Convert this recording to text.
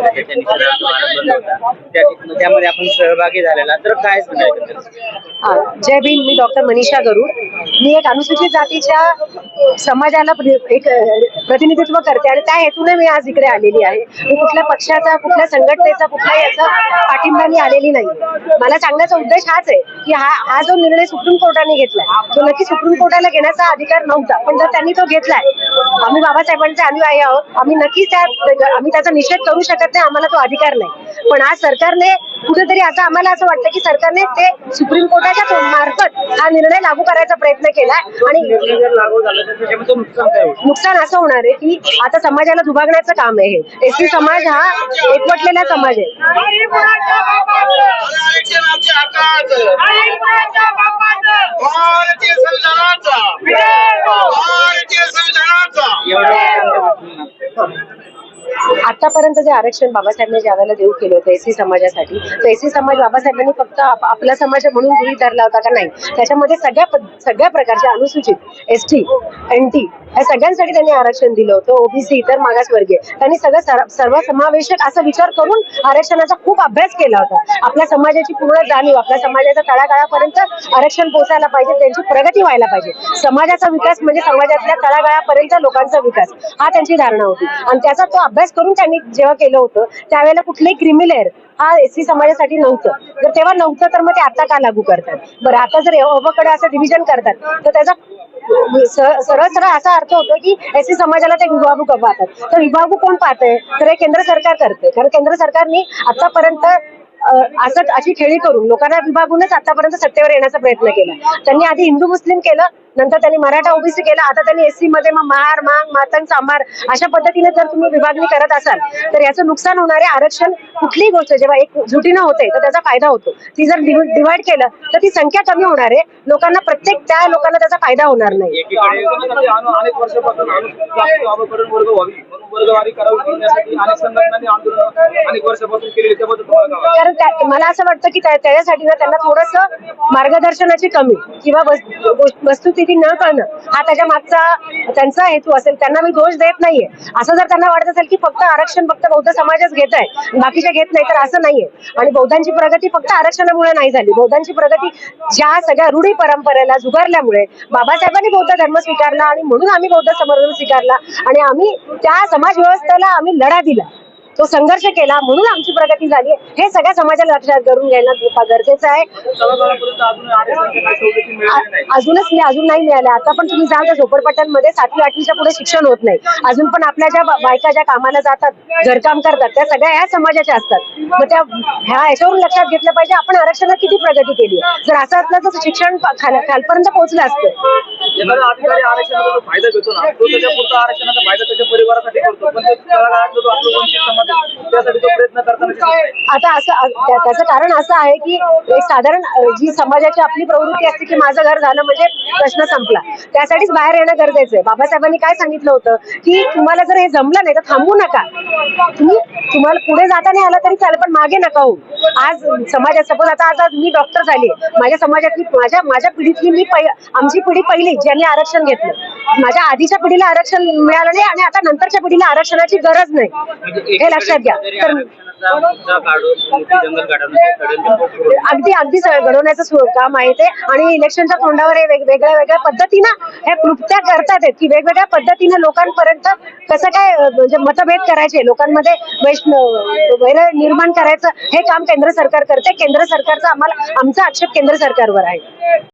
म्हणजे होता त्या त्यामध्ये आपण सहभागी झालेला. तर काय सांगायचं हा, जय भीम मी डॉक्टर मनीषा गरुड. मी एक अनुसूचित जातीच्या समाजाला प्र- एक अ, प्रतिनिधित्व करते आणि त्या हेतूने मी आज इकडे आलेली आहे. मी कुठल्या पक्षाचा कुठल्या संघटनेचा कुठल्या याचा पाठिंबा मी आलेली नाही. मला सांगण्याचा उद्देश हाच आहे की हा हा जो निर्णय सुप्रीम कोर्टाने घेतलाय तो नक्की सुप्रीम कोर्टाला घेण्याचा अधिकार नव्हता पण जर त्यांनी तो घेतलाय आम्ही बाबासाहेबांचे अनुयायी आहोत. आम्ही नक्कीच त्या आम्ही त्याचा निषेध करू शकत नाही. आम्हाला तो अधिकार नाही. पण आज सरकारने कुठेतरी असं आम्हाला असं वाटतं की सरकारने ते सुप्रीम कोर्टाच्या मार्फत हा निर्णय लागू करायचा प्रयत्न केलाय आणि नुकसान असं होणार आहे की आता समाजाला दुभागण्याचं काम आहे हे. एसटी समाज हा एकवटलेला समाज आहे. आतापर्यंत जे आरक्षण बाबासाहेबांनी ज्यावेळेला देऊ केलं होतं एससी समाजासाठी तर एससी समाज बाबासाहेबांनी फक्त आप- आपला समाज म्हणून गृहीत धरला होता का नाही? त्याच्यामध्ये सगळ्या पद- सगळ्या प्रकारच्या अनुसूचित एस टी एन टी या सगळ्यांसाठी त्यांनी आरक्षण दिलं होतं ओबीसी इतर मागासवर्गीय. त्यांनी सगळं सर्व सर्वसमावेशक असा विचार करून आरक्षणाचा खूप अभ्यास केला होता. आपल्या समाजाची पूर्ण जाणीव आपल्या समाजाच्या तळागाळापर्यंत आरक्षण पोहोचायला पाहिजे त्यांची प्रगती व्हायला पाहिजे. समाजाचा विकास म्हणजे समाजातल्या तळागाळापर्यंत लोकांचा विकास. हा त्यांची धारणा होती. आणि त्याचा तो अभ्यास करून त्यांनी जेव्हा केलं होतं त्यावेळेला कुठलेही क्रिमिलेअर हा एससी समाजासाठी नव्हतं. जर तेव्हा नव्हतं तर मग ते आता का लागू करतात? बरं आता जर अवकडे असं डिव्हिजन करतात तर त्याचा सरळ सरळ असा अर्थ होतो की एससी समाजाला ते विभागू का पाहतात? तर विभागू कोण पाहतंय? तर हे केंद्र सरकार करते कारण केंद्र सरकारने आतापर्यंत असंच अशी खेळी करून लोकांना विभागूनच आतापर्यंत सत्तेवर येण्याचा प्रयत्न केला. त्यांनी आधी हिंदू मुस्लिम केलं नंतर त्यांनी मराठा ओबीसी केलं आता त्यांनी एससी मध्ये मग महार मांग मातंग सांबार अशा पद्धतीने जर तुम्ही विभागणी करत असाल तर याचं नुकसान होणारे आरक्षण कुठलीही गोष्ट जेव्हा एक झुटीनं होते तर त्याचा फायदा होतो. ती जर डिवाइड केलं तर ती संख्या कमी होणार आहे. लोकांना प्रत्येक त्या लोकांना त्याचा फायदा होणार नाही. वर्गवारी करावी अनेक संघटनांनी आंदोलन अनेक वर्षापासून केलेली त्याबद्दल तुम्हाला काय वाटतं? कारण त्या- मला असं वाटतं की त्या- त्याच्यासाठी ना त्यांना थोडस मार्गदर्शनाची कमी किंवा वस- गोष्ट- वस्तुस्थिती न कळणं हा त्याच्या मागचा त्यांचा हेतू असेल त्यांना मी दोष देत नाहीये. असं जर त्यांना वाटत असेल की फक्त आरक्षण फक्त बौद्ध समाजच घेत आहे बाकीचे घेत नाही तर असं नाहीये. आणि बौद्धांची प्रगती फक्त आरक्षणामुळे नाही झाली. बौद्धांची प्रगती ज्या सगळ्या रूढी परंपरेला जुगारल्यामुळे बाबासाहेबांनी बौद्ध धर्म स्वीकारला आणि म्हणून आम्ही बौद्ध समर्थ स्वीकारला आणि आम्ही त्या समाज व्यवस्थेला आम्ही लढा दिला. तो संघर्ष केला म्हणून आमची प्रगती झाली. हे सगळ्या समाजाला लक्षात करून घ्यायला गरजेचं आहे. अजूनच मी अजून नाही मिळाले. आता पण तुम्ही जाल तर झोपडपट्ट्यांमध्ये सातवी आठवीच्या पुढे शिक्षण होत नाही. अजून पण आपल्या ज्या बायका ज्या कामाला जातात घरकाम करतात त्या सगळ्या ह्या समाजाच्या असतात. मग त्या ह्या याच्यावरून लक्षात घेतलं पाहिजे आपण आरक्षणात किती प्रगती केली जर असं असलं तर शिक्षण खालपर्यंत पोहोचलं असतं. एखादा अधिकारी आरक्षणाचा जो फायदा घेतो ना तो त्याच्या पुरता आरक्षणाचा फायदा त्याच्या परिवारासाठी करतो पण ते तळागाळातला जो आपला वंचित समाज आहे, त्यासाठी तो प्रयत्न करताना दिसत नाही. आता असं त्याचं कारण असं आहे की एक साधारण जी समाजाची आपली प्रवृत्ती असते की माझं घर झालं म्हणजे प्रश्न संपला. त्यासाठीच बाहेर येणं गरजेचं आहे. बाबासाहेबांनी काय सांगितलं होतं की तुम्हाला जर हे जमलं नाही तर थांबू नका. तुम्ही तुम्हाला पुढे जाता नाही आला तरी चालेल पण मागे नका हो आज समाजात सपोज आता आता मी डॉक्टर झाली माझ्या समाजातली माझ्या माझ्या पिढीतली मी आमची पिढी पहिली ज्यांनी आरक्षण घेतलं. माझ्या आधीच्या पिढीला आरक्षण मिळालं नाही आणि आता नंतरच्या पिढीला आरक्षणाची गरज नाही. हे लक्षात घ्या. तर अगदी अगदी घडवण्याचं काम आहे ते. आणि इलेक्शनच्या तोंडावर हे वेगवेगळ्या वेगळ्या पद्धतीनं हे कृत्या करतात की वेगवेगळ्या पद्धतीनं लोकांपर्यंत कसं काय म्हणजे मतभेद करायचे? लोकांमध्ये वैष्णव वैर निर्माण करायचं हे काम केंद्र सरकार करते. केंद्र सरकारचा आम्हाला आमचा आक्षेप केंद्र सरकारवर आहे.